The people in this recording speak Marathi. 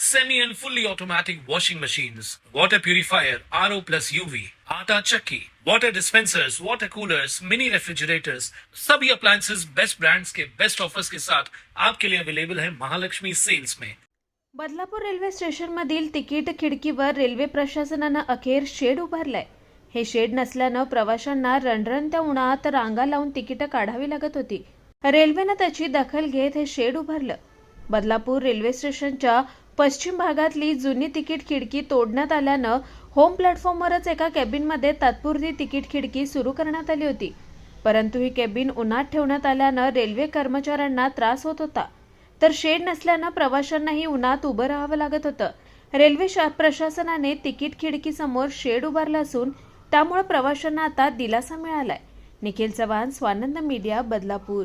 semi and fully automatic washing machines, water purifier, RO plus UV, आटा चक्की, water dispensers, water coolers, mini refrigerators, सभी appliances बेस्ट ब्रांड्स के बेस्ट ऑफर्स के साथ आपके लिए अवेलेबल है महालक्ष्मी सेल्स में। बदलापूर रेल्वे स्टेशनमधील तिकीट खिडकीवर रेल्वे प्रशासनानं अखेर शेड उभारलाय. हे शेड नसल्यानं प्रवाशांना रणरणत्या उन्हात रांगा लावून तिकीटं काढावी लागत होती. रेल्वेनं त्याची दखल घेत हे शेड उभारलं. बदलापूर रेल्वे स्टेशनच्या पश्चिम भागातली जुनी तिकीट खिडकी तोडण्यात आल्यानं होम प्लॅटफॉर्मवरच एका केबिनमध्ये तात्पुरती तिकीट खिडकी सुरू करण्यात आली होती. परंतु ही केबिन उन्हात ठेवण्यात आल्यानं रेल्वे कर्मचाऱ्यांना त्रास होत होता. तर शेड नसल्यानं प्रवाशांनाही उन्हात उभं राहावं लागत होतं. रेल्वे प्रशासनाने तिकीट खिडकीसमोर शेड उभारलं असून त्यामुळे प्रवाशांना आता दिलासा मिळालाय. निखिल चव्हाण स्वानंद मीडिया बदलापूर.